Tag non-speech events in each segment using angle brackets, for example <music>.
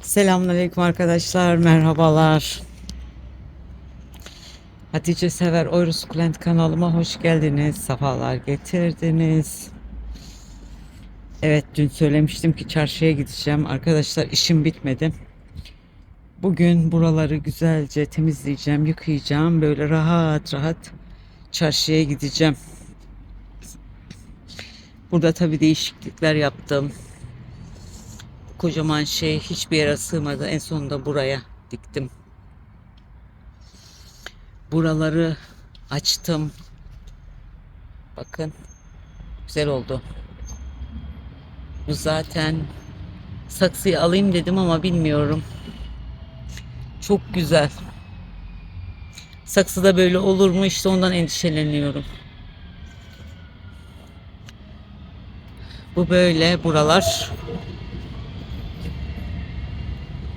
Selamünaleyküm arkadaşlar, merhabalar. Hatice Sever Oyru kanalıma hoş geldiniz, sefalar getirdiniz. Evet, dün söylemiştim ki çarşıya gideceğim. Arkadaşlar işim bitmedi. Bugün buraları güzelce temizleyeceğim, yıkayacağım. Böyle rahat rahat çarşıya gideceğim. Burada tabii değişiklikler yaptım kocaman şey hiçbir yere sığmadı. En sonunda buraya diktim. Buraları açtım. Bakın güzel oldu. Bu zaten saksıyı alayım dedim ama bilmiyorum. Çok güzel. Saksıda böyle olur mu işte ondan endişeleniyorum. Bu böyle buralar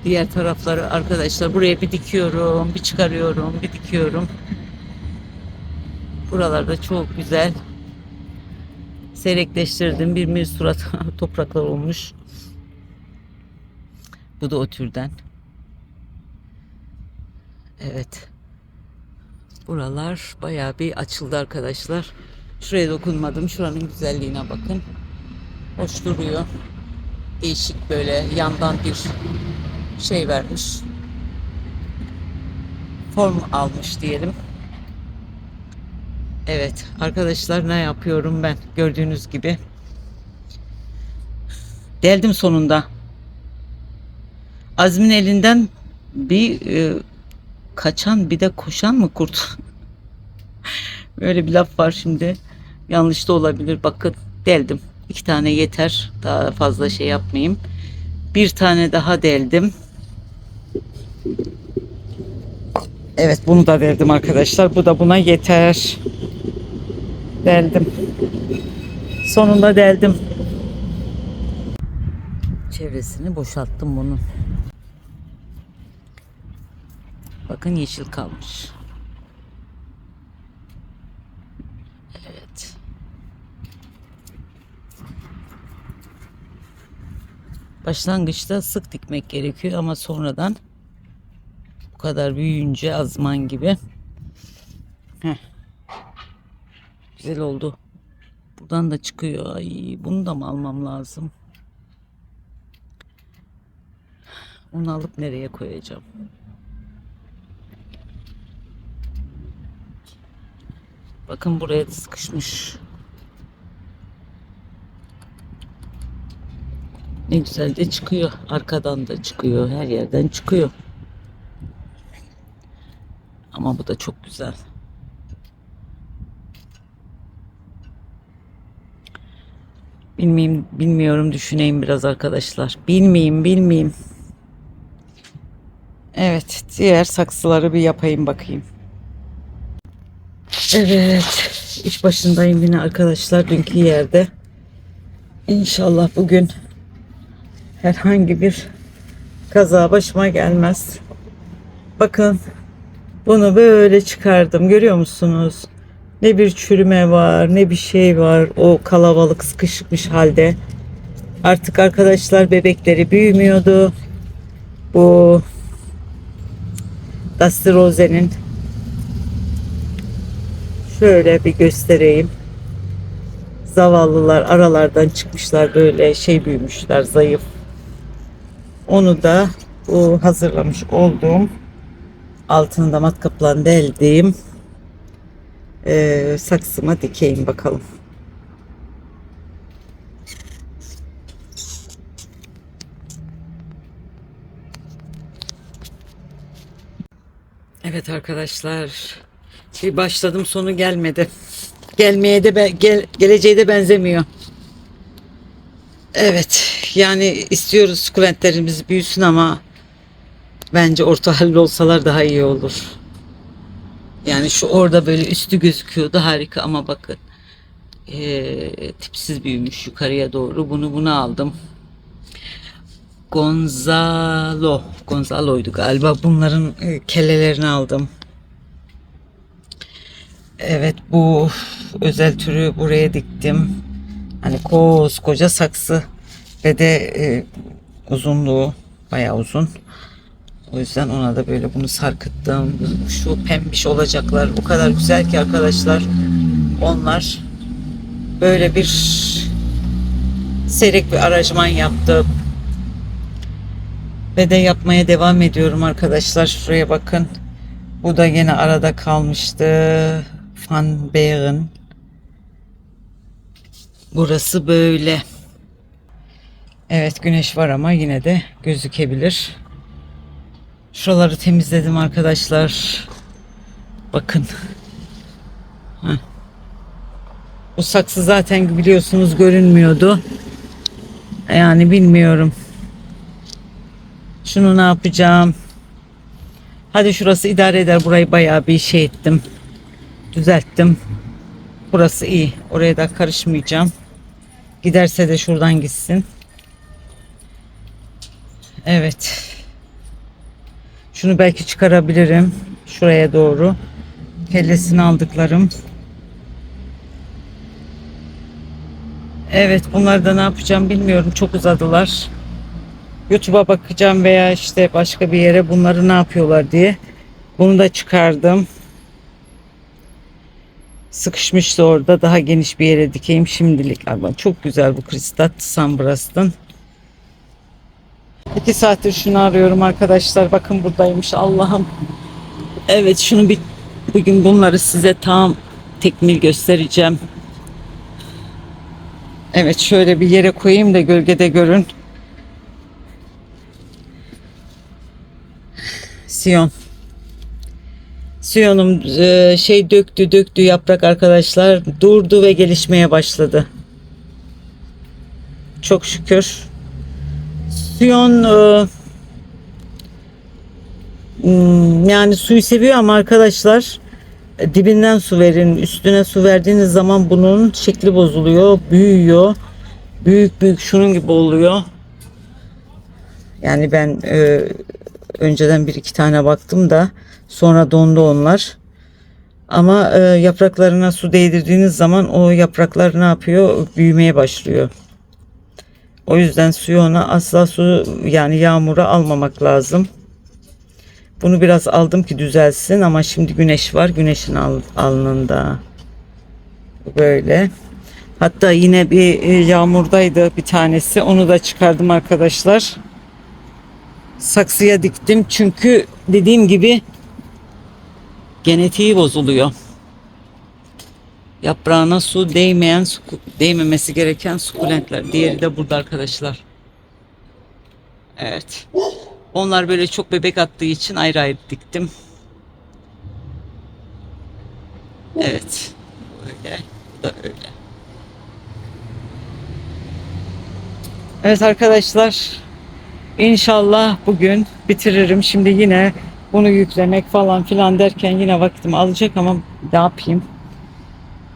diğer tarafları arkadaşlar buraya bir dikiyorum bir çıkarıyorum bir dikiyorum. Buralarda çok güzel. Seyrekleştirdim bir bir surat <laughs> topraklar olmuş. Bu da o türden. Evet. Buralar bayağı bir açıldı arkadaşlar. Şuraya dokunmadım. Şuranın güzelliğine bakın. Hoş duruyor. Değişik böyle yandan bir şey vermiş. Form almış diyelim. Evet arkadaşlar ne yapıyorum ben gördüğünüz gibi. Deldim sonunda. Azmin elinden bir e, kaçan bir de koşan mı kurt? <laughs> Böyle bir laf var şimdi. Yanlış da olabilir. Bakın deldim. İki tane yeter. Daha fazla şey yapmayayım. Bir tane daha deldim. Evet bunu da deldim arkadaşlar. Bu da buna yeter. Deldim. Sonunda deldim. Çevresini boşalttım bunun. Bakın yeşil kalmış. Evet. Başlangıçta sık dikmek gerekiyor ama sonradan kadar büyüyünce azman gibi. Heh. Güzel oldu. Buradan da çıkıyor. Ay, bunu da mı almam lazım? Onu alıp nereye koyacağım? Bakın buraya da sıkışmış. Ne güzel de çıkıyor. Arkadan da çıkıyor. Her yerden çıkıyor. Ama bu da çok güzel. Bilmeyeyim, bilmiyorum düşüneyim biraz arkadaşlar. Bilmeyeyim, bilmeyeyim. Evet, diğer saksıları bir yapayım bakayım. Evet, iş başındayım yine arkadaşlar dünkü yerde. İnşallah bugün herhangi bir kaza başıma gelmez. Bakın bunu böyle çıkardım. Görüyor musunuz? Ne bir çürüme var, ne bir şey var. O kalabalık sıkışmış halde. Artık arkadaşlar bebekleri büyümüyordu. Bu Dusty Rose'nin şöyle bir göstereyim. Zavallılar aralardan çıkmışlar böyle şey büyümüşler zayıf. Onu da bu hazırlamış olduğum altını matkapla deldiğim e, saksıma dikeyim bakalım. Evet arkadaşlar bir başladım sonu gelmedi. Gelmeye de gel, geleceğe de benzemiyor. Evet yani istiyoruz sukulentlerimiz büyüsün ama bence orta halli olsalar daha iyi olur. Yani şu orada böyle üstü gözüküyordu harika ama bakın ee, tipsiz büyümüş yukarıya doğru bunu bunu aldım. Gonzalo Gonzalo'ydu galiba bunların e, kellelerini aldım. Evet bu özel türü buraya diktim. Hani koskoca saksı ve de e, uzunluğu Bayağı uzun. O yüzden ona da böyle bunu sarkıttım. Şu pembiş olacaklar. O kadar güzel ki arkadaşlar. Onlar böyle bir seyrek bir aranjman yaptım. Ve de yapmaya devam ediyorum arkadaşlar. Şuraya bakın. Bu da yine arada kalmıştı. Van Beeren. Burası böyle. Evet güneş var ama yine de gözükebilir. Şuraları temizledim arkadaşlar. Bakın. Heh. Bu saksı zaten biliyorsunuz görünmüyordu. Yani bilmiyorum. Şunu ne yapacağım? Hadi şurası idare eder. Burayı bayağı bir şey ettim. Düzelttim. Burası iyi. Oraya da karışmayacağım. Giderse de şuradan gitsin. Evet. Şunu belki çıkarabilirim. Şuraya doğru. Kellesini aldıklarım. Evet bunları da ne yapacağım bilmiyorum. Çok uzadılar. YouTube'a bakacağım veya işte başka bir yere bunları ne yapıyorlar diye. Bunu da çıkardım. Sıkışmıştı orada. Daha geniş bir yere dikeyim şimdilik. Ama çok güzel bu kristat Sambras'tan. İki saattir şunu arıyorum arkadaşlar. Bakın buradaymış Allah'ım. Evet şunu bir bugün bunları size tam tekmil göstereceğim. Evet şöyle bir yere koyayım da gölgede görün. Siyon. Siyonum e, şey döktü döktü yaprak arkadaşlar durdu ve gelişmeye başladı. Çok şükür. Siyon e, hmm, yani suyu seviyor ama arkadaşlar dibinden su verin. Üstüne su verdiğiniz zaman bunun şekli bozuluyor, büyüyor. Büyük büyük şunun gibi oluyor. Yani ben e, önceden bir iki tane baktım da sonra dondu onlar. Ama e, yapraklarına su değdirdiğiniz zaman o yapraklar ne yapıyor? Büyümeye başlıyor. O yüzden suyu ona asla su yani yağmura almamak lazım. Bunu biraz aldım ki düzelsin ama şimdi güneş var. Güneşin al, alnında. Böyle. Hatta yine bir e, yağmurdaydı bir tanesi. Onu da çıkardım arkadaşlar. Saksıya diktim çünkü dediğim gibi genetiği bozuluyor. Yaprağına su değmeyen, değmemesi gereken sukulentler. Diğeri de burada arkadaşlar. Evet. Onlar böyle çok bebek attığı için ayrı ayrı diktim. Evet. Öyle. Bu da öyle. Evet arkadaşlar. İnşallah bugün bitiririm. Şimdi yine bunu yüklemek falan filan derken yine vaktimi alacak ama ne yapayım?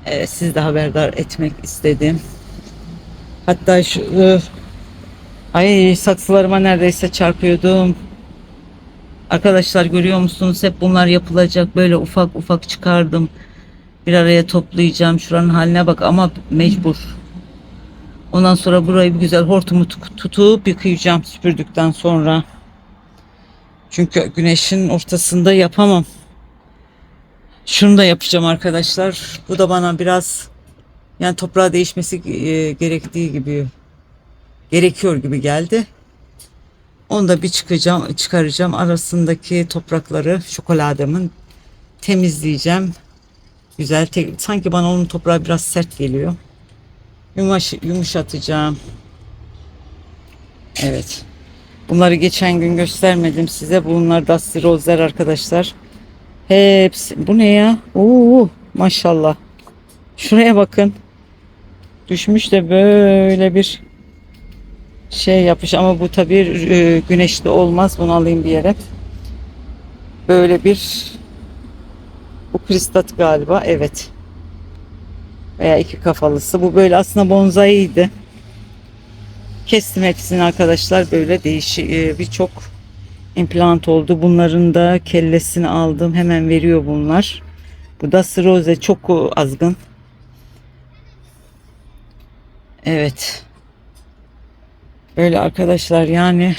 Evet, siz de haberdar etmek istedim. Hatta şu e, ay saksılarıma neredeyse çarpıyordum. Arkadaşlar görüyor musunuz? Hep bunlar yapılacak. Böyle ufak ufak çıkardım. Bir araya toplayacağım. Şuranın haline bak ama mecbur. Ondan sonra burayı bir güzel hortumu tutup yıkayacağım süpürdükten sonra. Çünkü güneşin ortasında yapamam. Şunu da yapacağım arkadaşlar. Bu da bana biraz yani toprağa değişmesi e, gerektiği gibi gerekiyor gibi geldi. Onu da bir çıkacağım, çıkaracağım. Arasındaki toprakları şokoladamın temizleyeceğim. Güzel. Sanki bana onun toprağı biraz sert geliyor. Yumuş, yumuşatacağım. Evet. Bunları geçen gün göstermedim size. Bunlar da sirozlar arkadaşlar. Hepsi. Bu ne ya? Oo, maşallah. Şuraya bakın. Düşmüş de böyle bir şey yapmış ama bu tabii e, güneşli olmaz. Bunu alayım bir yere. Böyle bir bu kristat galiba. Evet. Veya iki kafalısı. Bu böyle aslında bonsaiydi. Kestim hepsini arkadaşlar. Böyle değişik e, birçok implant oldu. Bunların da kellesini aldım. Hemen veriyor bunlar. Bu da sroze çok azgın. Evet. Böyle arkadaşlar yani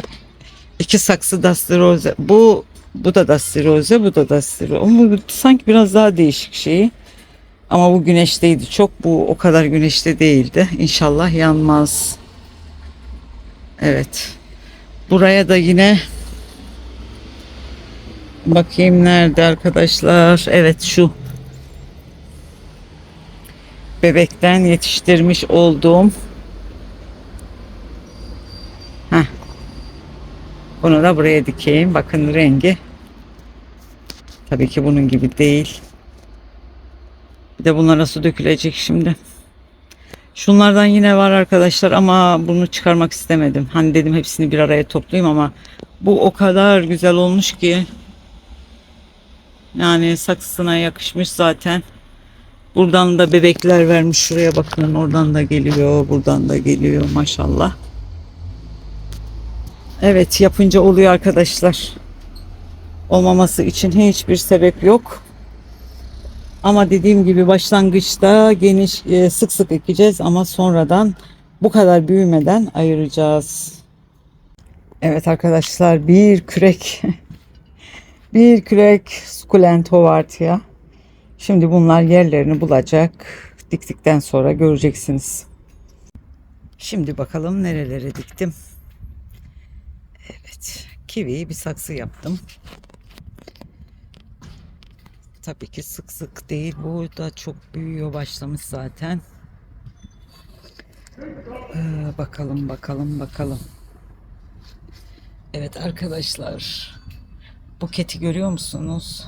İki saksı Dusty Rose. Bu bu da Dusty Rose, bu da Dusty Rose. Ama sanki biraz daha değişik şeyi. Ama bu güneşteydi çok. Bu o kadar güneşte değildi. İnşallah yanmaz. Evet. Buraya da yine bakayım nerede arkadaşlar. Evet şu bebekten yetiştirmiş olduğum Heh. Bunu da buraya dikeyim. Bakın rengi. Tabii ki bunun gibi değil. Bir de bunlara su dökülecek şimdi. Şunlardan yine var arkadaşlar ama bunu çıkarmak istemedim. Hani dedim hepsini bir araya toplayayım ama bu o kadar güzel olmuş ki yani saksısına yakışmış zaten. Buradan da bebekler vermiş şuraya bakın. Oradan da geliyor, buradan da geliyor maşallah. Evet yapınca oluyor arkadaşlar. Olmaması için hiçbir sebep yok. Ama dediğim gibi başlangıçta geniş e, sık sık ekeceğiz ama sonradan bu kadar büyümeden ayıracağız. Evet arkadaşlar bir kürek <laughs> bir kürek sukulent hovartia. Şimdi bunlar yerlerini bulacak. Diktikten sonra göreceksiniz. Şimdi bakalım nerelere diktim. Evet, kiviyi bir saksı yaptım. Tabii ki sık sık değil. Bu da çok büyüyor başlamış zaten. Ee, bakalım bakalım bakalım. Evet arkadaşlar. Buketi görüyor musunuz?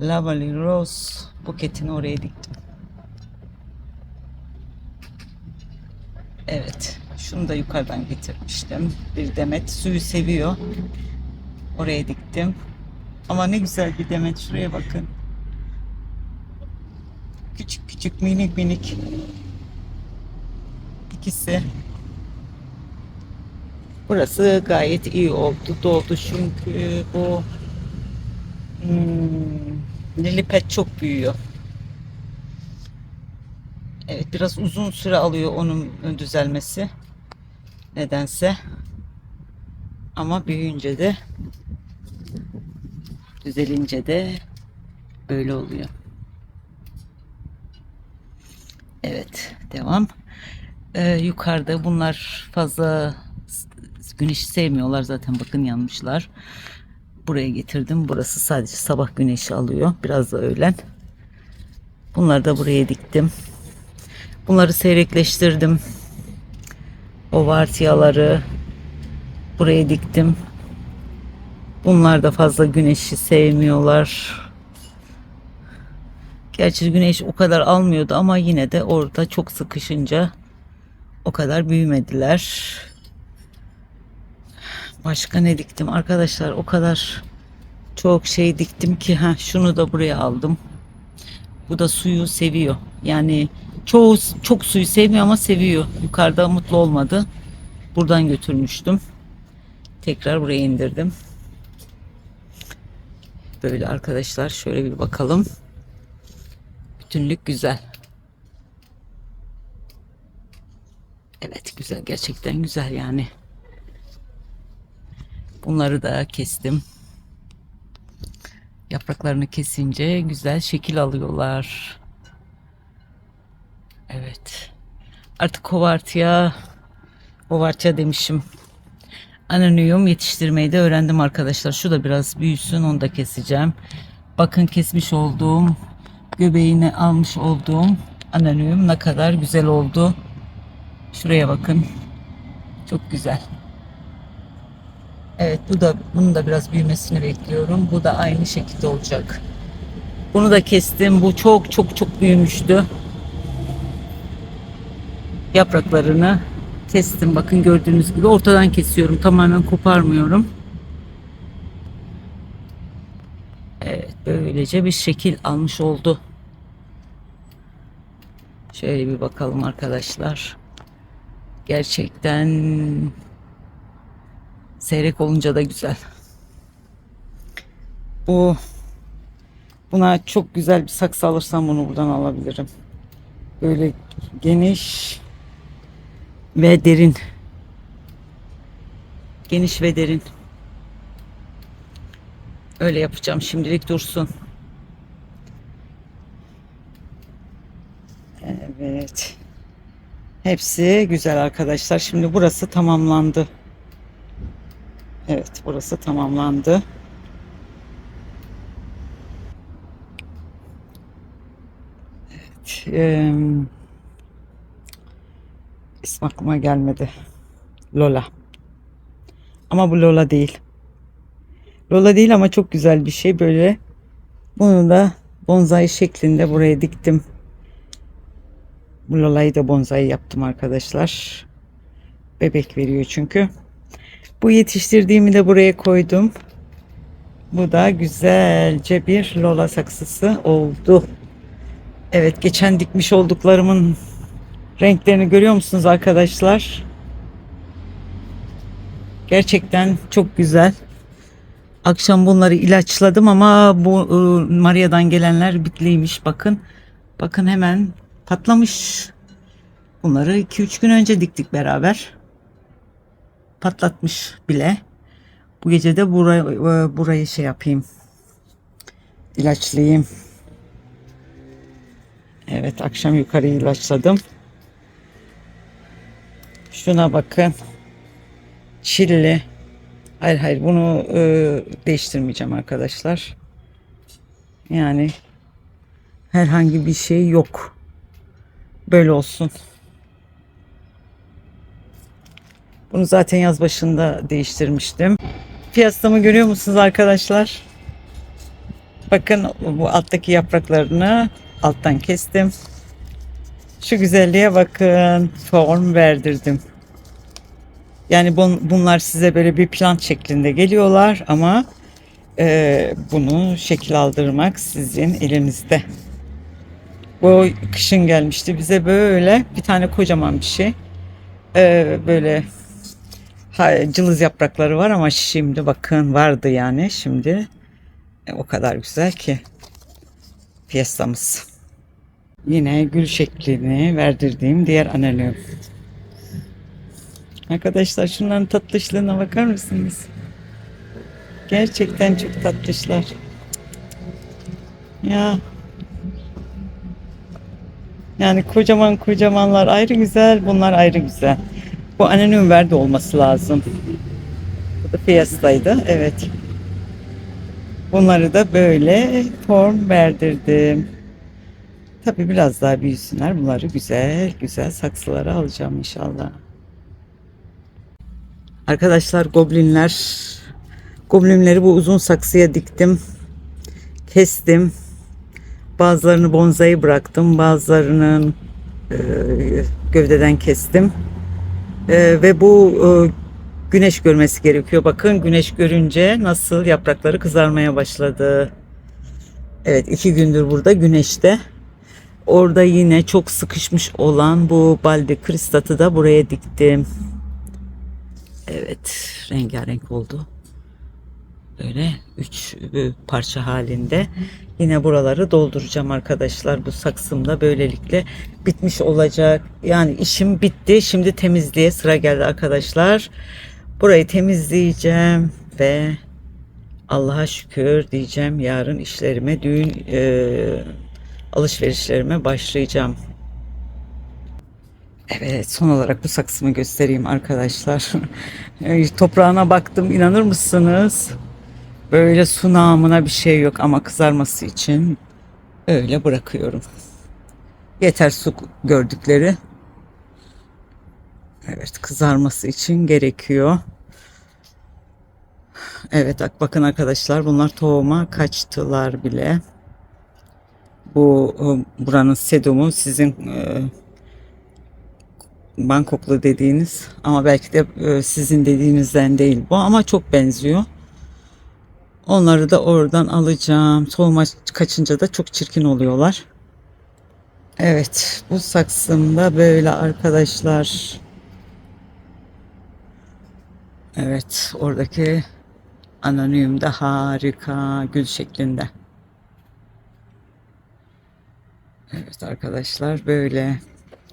Lovely Rose buketini oraya diktim. Evet. Şunu da yukarıdan getirmiştim. Bir demet suyu seviyor. Oraya diktim. Ama ne güzel bir demet. Şuraya bakın. Küçük küçük minik minik. İkisi. Burası gayet iyi oldu. Doldu çünkü bu hmm, lilipet çok büyüyor. Evet biraz uzun süre alıyor onun düzelmesi. Nedense. Ama büyüyünce de düzelince de böyle oluyor. Evet devam. Ee, yukarıda bunlar fazla güneşi sevmiyorlar zaten bakın yanmışlar. Buraya getirdim. Burası sadece sabah güneşi alıyor. Biraz da öğlen. Bunları da buraya diktim. Bunları seyrekleştirdim. Ovartiyaları buraya diktim. Bunlar da fazla güneşi sevmiyorlar. Gerçi güneş o kadar almıyordu ama yine de orada çok sıkışınca o kadar büyümediler. Başka ne diktim arkadaşlar? O kadar çok şey diktim ki ha şunu da buraya aldım. Bu da suyu seviyor. Yani çoğu çok suyu sevmiyor ama seviyor. Yukarıda mutlu olmadı. Buradan götürmüştüm. Tekrar buraya indirdim. Böyle arkadaşlar şöyle bir bakalım. Bütünlük güzel. Evet güzel gerçekten güzel yani. Bunları da kestim. Yapraklarını kesince güzel şekil alıyorlar. Evet. Artık hovartiya hovartiya demişim. Anonium yetiştirmeyi de öğrendim arkadaşlar. Şu da biraz büyüsün onu da keseceğim. Bakın kesmiş olduğum göbeğini almış olduğum anonium ne kadar güzel oldu. Şuraya bakın. Çok güzel. Evet bu da bunun da biraz büyümesini bekliyorum. Bu da aynı şekilde olacak. Bunu da kestim. Bu çok çok çok büyümüştü. Yapraklarını kestim. Bakın gördüğünüz gibi ortadan kesiyorum. Tamamen koparmıyorum. Evet böylece bir şekil almış oldu. Şöyle bir bakalım arkadaşlar. Gerçekten seyrek olunca da güzel. Bu buna çok güzel bir saksı alırsam bunu buradan alabilirim. Böyle geniş ve derin. Geniş ve derin. Öyle yapacağım şimdilik dursun. Evet. Hepsi güzel arkadaşlar. Şimdi burası tamamlandı. Evet, burası tamamlandı. Evet. em, ismi aklıma gelmedi. Lola. Ama bu Lola değil. Lola değil ama çok güzel bir şey böyle. Bunu da bonsai şeklinde buraya diktim. Bu Lola'yı da bonsai yaptım arkadaşlar. Bebek veriyor çünkü. Bu yetiştirdiğimi de buraya koydum. Bu da güzelce bir Lola saksısı oldu. Evet geçen dikmiş olduklarımın renklerini görüyor musunuz arkadaşlar? Gerçekten çok güzel. Akşam bunları ilaçladım ama bu ıı, Maria'dan gelenler bitliymiş bakın. Bakın hemen patlamış. Bunları 2-3 gün önce diktik beraber. Patlatmış bile. Bu gece de burayı, burayı şey yapayım. İlaçlayayım. Evet akşam yukarı ilaçladım. Şuna bakın. Çilli. Hayır hayır bunu e, değiştirmeyeceğim arkadaşlar. Yani herhangi bir şey yok. Böyle olsun. Bunu zaten yaz başında değiştirmiştim. Piyasamı görüyor musunuz arkadaşlar? Bakın bu alttaki yapraklarını alttan kestim. Şu güzelliğe bakın. Form verdirdim. Yani bun- bunlar size böyle bir plant şeklinde geliyorlar ama e, bunu şekil aldırmak sizin elinizde. Bu kışın gelmişti bize böyle bir tane kocaman bir şey. E, böyle cılız yaprakları var ama şimdi bakın vardı yani şimdi e, o kadar güzel ki fiestamız. Yine gül şeklini verdirdiğim diğer aneliyum. Arkadaşlar şunların tatlışlığına bakar mısınız? Gerçekten çok tatlışlar. Ya. Yani kocaman kocamanlar ayrı güzel, bunlar ayrı güzel. Bu anonim verde olması lazım. Bu da Fiesta'ydı, evet. Bunları da böyle form verdirdim. Tabii biraz daha büyüsünler. Bunları güzel güzel saksılara alacağım inşallah. Arkadaşlar goblinler goblinleri bu uzun saksıya diktim. Kestim. Bazılarını bonsai bıraktım. Bazılarının e, gövdeden kestim. E, ve bu e, güneş görmesi gerekiyor. Bakın güneş görünce nasıl yaprakları kızarmaya başladı. Evet iki gündür burada güneşte. Orada yine çok sıkışmış olan bu balde kristatı da buraya diktim. Evet, rengarenk oldu. Böyle üç e, parça halinde. Yine buraları dolduracağım arkadaşlar. Bu saksımda böylelikle bitmiş olacak. Yani işim bitti. Şimdi temizliğe sıra geldi arkadaşlar. Burayı temizleyeceğim ve Allah'a şükür diyeceğim. Yarın işlerime, düğün e, alışverişlerime başlayacağım. Evet son olarak bu saksımı göstereyim arkadaşlar. <laughs> Toprağına baktım inanır mısınız? Böyle su namına bir şey yok ama kızarması için öyle bırakıyorum. Yeter su gördükleri. Evet kızarması için gerekiyor. Evet bak bakın arkadaşlar bunlar tohuma kaçtılar bile. Bu e, buranın sedumu sizin e, Bangkoklu dediğiniz ama belki de e, sizin dediğinizden değil bu ama çok benziyor. Onları da oradan alacağım. Tohuma kaçınca da çok çirkin oluyorlar. Evet bu saksımda böyle arkadaşlar. Evet oradaki anonim de harika gül şeklinde. Evet arkadaşlar böyle.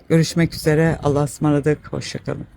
Görüşmek üzere. Allah'a ısmarladık. Hoşçakalın.